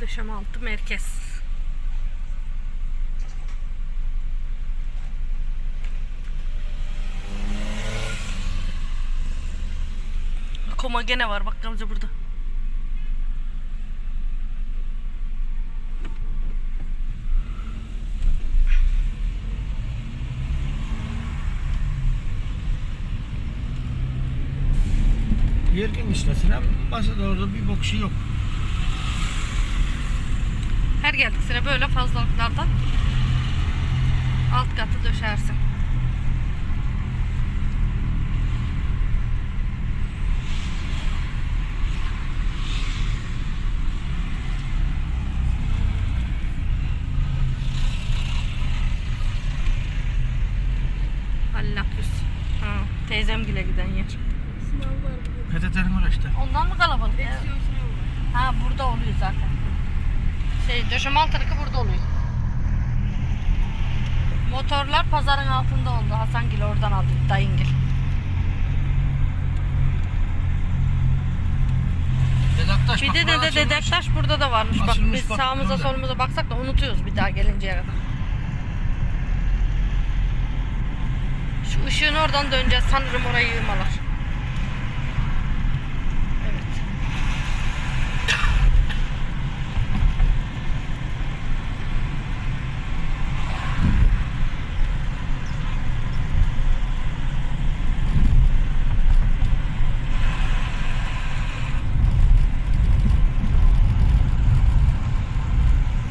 Döşem altı merkez. Koma gene var bak Gamze burada. Yer genişlesin hem masada orada bir bok şey yok. Her geldik sıra böyle fazlalıklardan alt katı döşersin. Hallaküs. Ha, teyzem gile giden yer. PTT'nin orası işte. Ondan mı kalabalık ya? Ha burada oluyor zaten. Şey döşem altınıkı burada oluyor. Motorlar pazarın altında oldu. Hasangil oradan aldı. Dayıngil. Dedaktaş Bir de de açılmış. Dedektaş burada da varmış. Bak Açılmış biz bak sağımıza burada. solumuza baksak da unutuyoruz bir daha gelinceye kadar. Şu ışığın oradan döneceğiz. Sanırım orayı yığmalar. Evet.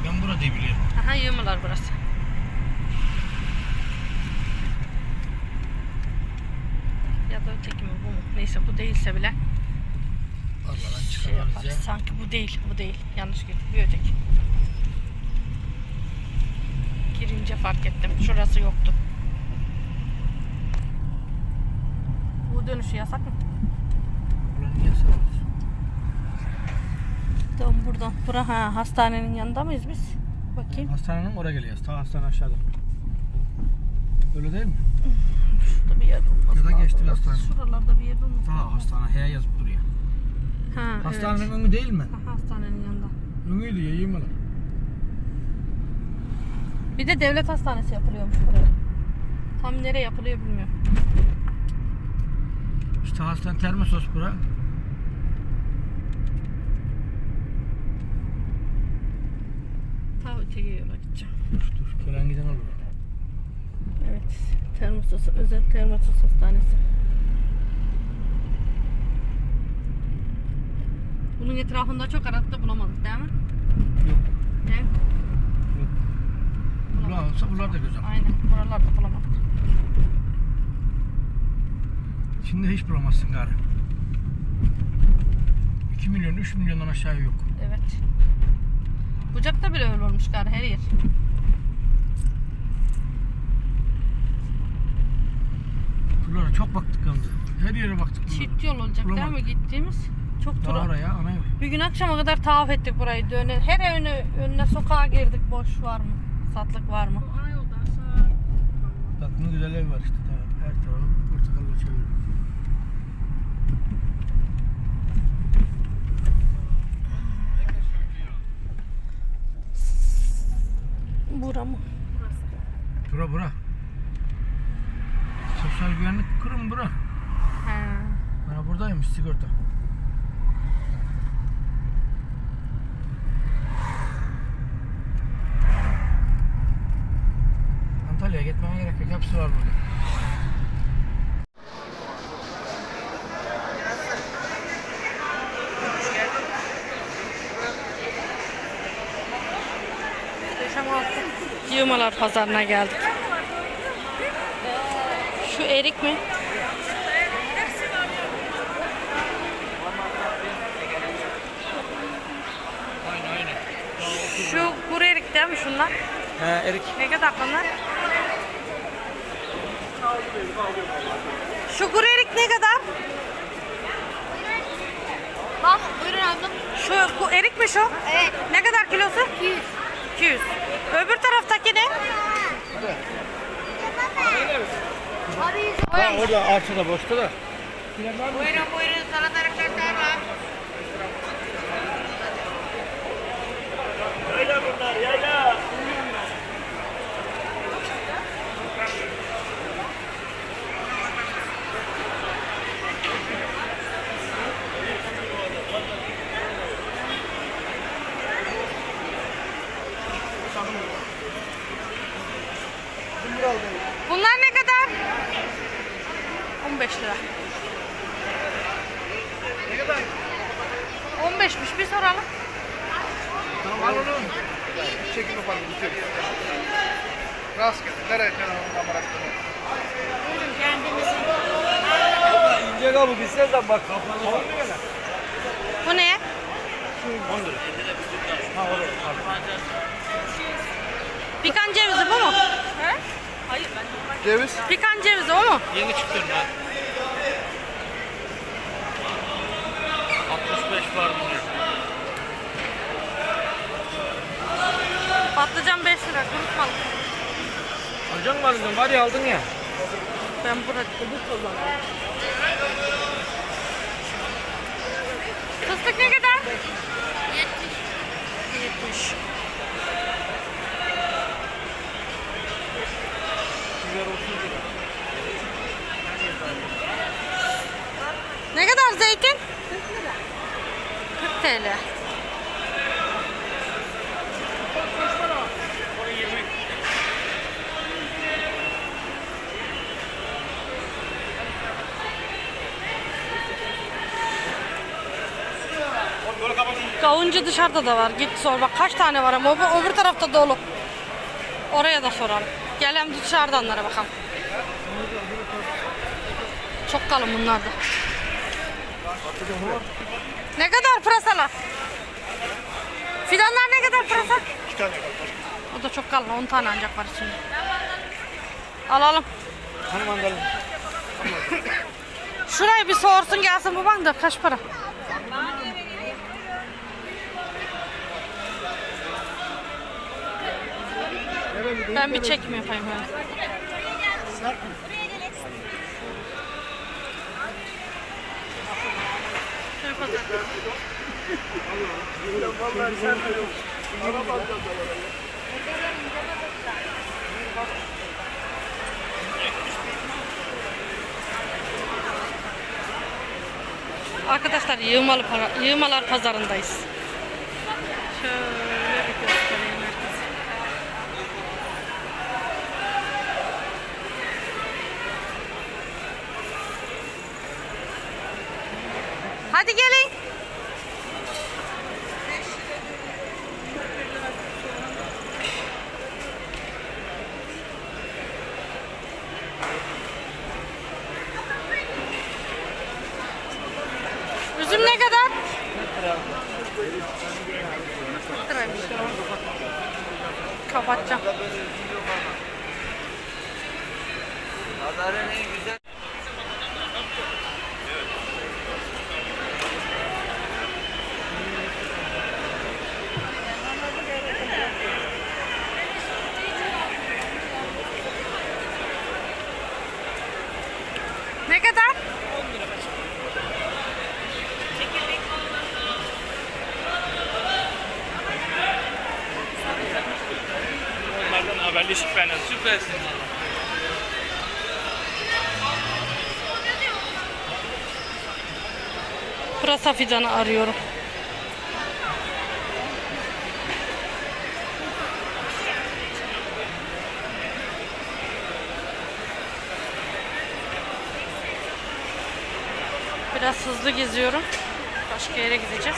Ben burada diye biliyorum. Aha yığmalar burası. Ya da öteki mi bu mu? Neyse bu değilse bile Aradan şey yaparız. ya. Sanki bu değil, bu değil. Yanlış girdim. Bir öteki. Girince fark ettim. Şurası yoktu. Bu dönüşü yasak mı? Niye sağlıyorsun? Dön buradan. Bura ha hastanenin yanında mıyız biz? Bakayım. Hastanenin oraya geliyoruz. Ta hastane aşağıda. Öyle değil mi? Şurada bir yerde olmaz. Ya da geçti hastane. Şuralarda bir yerde olmaz. Ta hastane H yazıp duruyor. Ha, Hastanenin evet. önü değil mi? Aha, hastanenin yanında. Önüydü ya lan? Bir de devlet hastanesi yapılıyormuş buraya. Tam nereye yapılıyor bilmiyorum. İşte hastane termosos bura. Ta öteki yola gideceğim. Dur dur. Gelen giden olur. Termosos, özel termosos hastanesi. Bunun etrafında çok aradık da bulamadık değil mi? Yok. Ne? Yok. Bunlar olsa bunlar da güzel. Aynen. Buralarda bulamadık. Şimdi hiç bulamazsın gari. 2 milyon, 3 milyondan aşağı yok. Evet. Bucakta bile öyle olmuş gari her yer. Buralara çok baktık Gamze. Her yere baktık. buralara. Çift yol olacak değil mi Bulamadık. gittiğimiz? Çok tur. Daha oraya ana yok. Bir gün akşama kadar tavaf ettik burayı dönen. Her önüne, önüne sokağa girdik. Boş var mı? Satlık var mı? Ana yoldan sağa Bak ne güzel ev var işte. Daha her tarafı portakalla çeviriyor. Bura mı? Bura bura. Sosyal güvenlik kurum bura. He. Ben buradaymış sigorta. Antalya'ya gitmene gerek yok. Hepsi var burada. Yığmalar pazarına geldik. Şu erik mi? Şu kuru erik değil mi şunlar? He Erik. Ne kadar bunlar? Şu kuru erik ne kadar? Bak buyurun ablam. Şu bu erik mi şu? Evet. Ne kadar kilosu? 200. 200. Öbür taraftaki ne? Abi Ha, orada ağaçta boşta da. Buyurun buyurun salatalıklar var. Yayla bunlar yayla. Bunlar ne kadar? 15 lira. Ne kadar? 15'miş bir soralım. Tamam al onu. Çekim yapalım bitir. Rastgele. Nereye telefonun kamerası? İnce kabı bilsen de bak kapalı. Bu ne? 10 lira. Ha olur. Pikan cevizi bu mu? Ceviz. Pikan cevizi o mu? Yeni çıktın ha. 65 var bunun. Patlıcan 5 lira kurutmalı. Alacak mı aldın? Var ya aldın ya. Ben burada Fıstık ne kadar? 70. 70. Biber 30 lira. Ne kadar zeytin? 40 TL. Kavuncu dışarıda da var. Git sor bak kaç tane var ama öbür, öbür tarafta dolu. Oraya da soralım. Gel hem dışarıdanlara bakalım. Çok kalın bunlar da. Ne kadar pırasalar? Fidanlar ne kadar pırasa? İki tane kaldı. O da çok kalın. 10 tane ancak var içinde. Alalım. Hani mandalina? Şurayı bir sorsun gelsin baban da kaç para? Ben bir çekim yapayım yani. Şöyle pazar. Arkadaşlar yığmalar pazarındayız. Hadi gelin. Üzüm ne kadar? Kapatacağım. Pazarın en güzel. Ne kadar? Onlardan haberleşik benden. Süpersin. Pırasa fidanı arıyorum. Biraz hızlı geziyorum. Başka yere gideceğiz.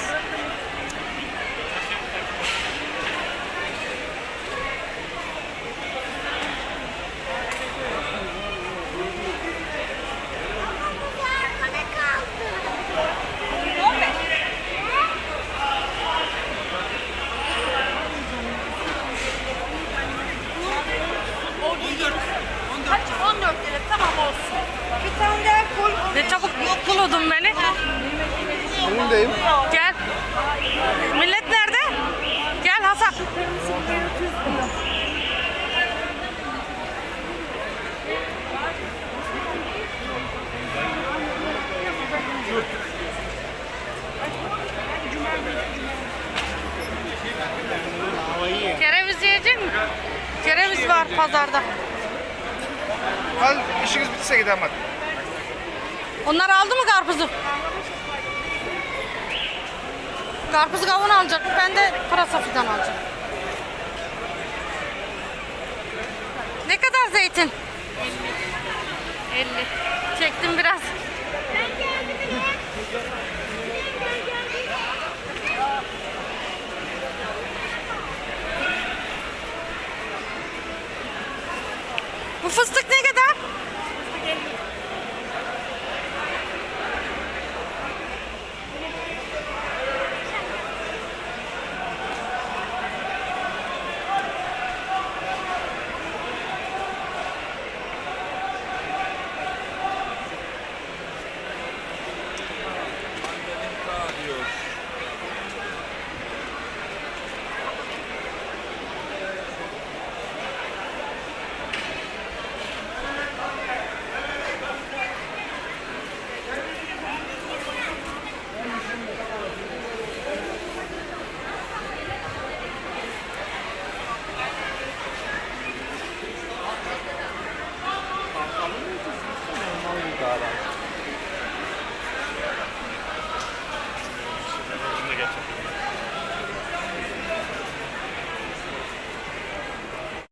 Kaç? 14 lira. Tamam olsun. Bir tane daha koy. Ne çabuk buldun beni. Önündeyim. Gel. Millet nerede? Gel Hasan. pazarda. Hadi işiniz bitse gidelim hadi. Onlar aldı mı karpuzu? Karpuz kavun alacak. Ben de pırasa fidan alacağım. Ne kadar zeytin? 50. 50. Çektim biraz. Bu fıstık ne